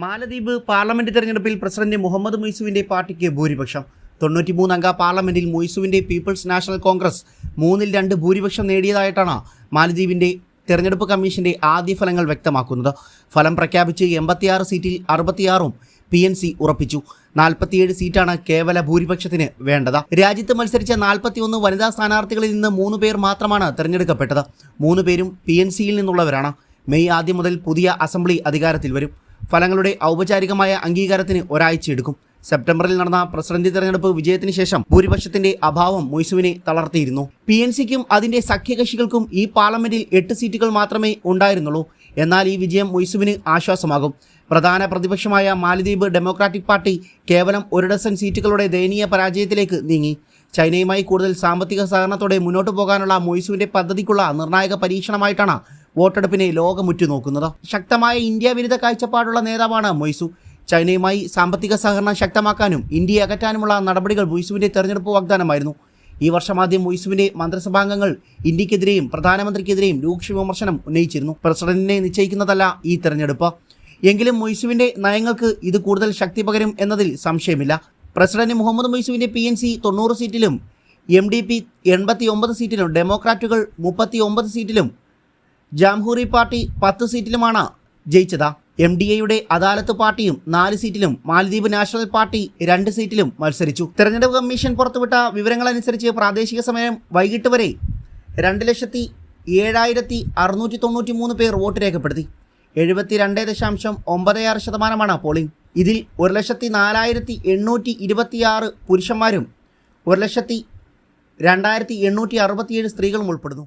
മാലദ്വീപ് parliament തെരഞ്ഞെടുപ്പിൽ president Muhammad മൊയ്സുവിന്റെ പാർട്ടിക്ക് ഭൂരിപക്ഷം. തൊണ്ണൂറ്റിമൂന്ന് അംഗ പാർലമെന്റിൽ മൊയ്സുവിന്റെ പീപ്പിൾസ് നാഷണൽ കോൺഗ്രസ് മൂന്നിൽ രണ്ട് ഭൂരിപക്ഷം നേടിയതായിട്ടാണ് മാലദ്വീപിന്റെ തെരഞ്ഞെടുപ്പ് കമ്മീഷന്റെ ആദ്യ ഫലങ്ങൾ വ്യക്തമാക്കുന്നത്. ഫലം പ്രഖ്യാപിച്ച് എൺപത്തിയാറ് സീറ്റിൽ അറുപത്തിയാറും പി എൻ സി ഉറപ്പിച്ചു. നാൽപ്പത്തിയേഴ് സീറ്റാണ് കേവല ഭൂരിപക്ഷത്തിന് വേണ്ടത്. രാജ്യത്ത് മത്സരിച്ച നാൽപ്പത്തിയൊന്ന് വനിതാ സ്ഥാനാർത്ഥികളിൽ നിന്ന് മൂന്ന് പേർ മാത്രമാണ് തെരഞ്ഞെടുക്കപ്പെട്ടത്. മൂന്ന് പേരും പി എൻ സിയിൽ നിന്നുള്ളവരാണ്. മെയ് ആദ്യം മുതൽ പുതിയ അസംബ്ലി അധികാരത്തിൽ വരും. ഫലങ്ങളുടെ ഔപചാരികമായ അംഗീകാരത്തിന് ഒരാഴ്ചയെടുക്കും സെപ്റ്റംബറിൽ നടന്ന പ്രസിഡന്റ് തെരഞ്ഞെടുപ്പ് വിജയത്തിന് ശേഷം ഭൂരിപക്ഷത്തിന്റെ അഭാവം മൊയ്സുവിനെ തളർത്തിയിരുന്നു. പി എൻ സിക്കും അതിന്റെ സഖ്യകക്ഷികൾക്കും ഈ പാർലമെന്റിൽ എട്ട് സീറ്റുകൾ മാത്രമേ ഉണ്ടായിരുന്നുള്ളൂ. എന്നാൽ ഈ വിജയം മൊയ്സുവിന് ആശ്വാസമാകും. പ്രധാന പ്രതിപക്ഷമായ മാലിദ്വീപ് ഡെമോക്രാറ്റിക് പാർട്ടി കേവലം ഒരു ഡസൻ സീറ്റുകളുടെ ദയനീയ പരാജയത്തിലേക്ക് നീങ്ങി. ചൈനയുമായി കൂടുതൽ സാമ്പത്തിക സഹകരണത്തോടെ മുന്നോട്ട് പോകാനുള്ള മൊയ്സുവിന്റെ പദ്ധതിക്കുള്ള നിർണായക പരീക്ഷണമായിട്ടാണ് വോട്ടെടുപ്പിനെ ലോകം ഉറ്റുനോക്കുന്നത് ശക്തമായ ഇന്ത്യ വിരുദ്ധ കാഴ്ചപ്പാടുള്ള നേതാവാണ് മൊയ്സു. ചൈനയുമായി സാമ്പത്തിക സഹകരണം ശക്തമാക്കാനും ഇന്ത്യയെ അകറ്റാനുമുള്ള നടപടികൾ മൊയ്സുവിന്റെ തെരഞ്ഞെടുപ്പ് വാഗ്ദാനമായിരുന്നു. ഈ വർഷം ആദ്യം മൊയ്സുവിന്റെ മന്ത്രിസഭാംഗങ്ങൾ ഇന്ത്യക്കെതിരെയും പ്രധാനമന്ത്രിക്കെതിരെയും രൂക്ഷ വിമർശനം ഉന്നയിച്ചിരുന്നു. പ്രസിഡന്റിനെ നിശ്ചയിക്കുന്നതല്ല ഈ തെരഞ്ഞെടുപ്പ്. എങ്കിലും മൊയ്സുവിന്റെ നയങ്ങൾക്ക് ഇത് കൂടുതൽ ശക്തി പകരും എന്നതിൽ സംശയമില്ല. പ്രസിഡന്റ് മുഹമ്മദ് മൊയ്സുവിന്റെ പി എൻ സി തൊണ്ണൂറ് സീറ്റിലും എം ഡി പി എൺപത്തി ഒമ്പത് സീറ്റിലും ഡെമോക്രാറ്റുകൾ മുപ്പത്തി ഒമ്പത് സീറ്റിലും ജാംഹൂറി പാർട്ടി പത്ത് സീറ്റിലുമാണ് ജയിച്ചത്. എം ഡി എയുടെ അദാലത്ത് പാർട്ടിയും നാല് സീറ്റിലും മാലദ്വീപ് നാഷണൽ പാർട്ടി രണ്ട് സീറ്റിലും മത്സരിച്ചു. തെരഞ്ഞെടുപ്പ് കമ്മീഷൻ പുറത്തുവിട്ട വിവരങ്ങളനുസരിച്ച് പ്രാദേശിക സമയം വൈകിട്ട് വരെ രണ്ട് ലക്ഷത്തി ഏഴായിരത്തി അറുന്നൂറ്റി തൊണ്ണൂറ്റി മൂന്ന് പേർ വോട്ട് രേഖപ്പെടുത്തി. എഴുപത്തി രണ്ട് ദശാംശം ഒമ്പത് ആറ് ശതമാനമാണ് പോളിംഗ്. ഇതിൽ ഒരു ലക്ഷത്തി നാലായിരത്തി എണ്ണൂറ്റി ഇരുപത്തിയാറ് പുരുഷന്മാരും ഒരു ലക്ഷത്തി രണ്ടായിരത്തി എണ്ണൂറ്റി അറുപത്തിയേഴ് സ്ത്രീകളും ഉൾപ്പെടുന്നു.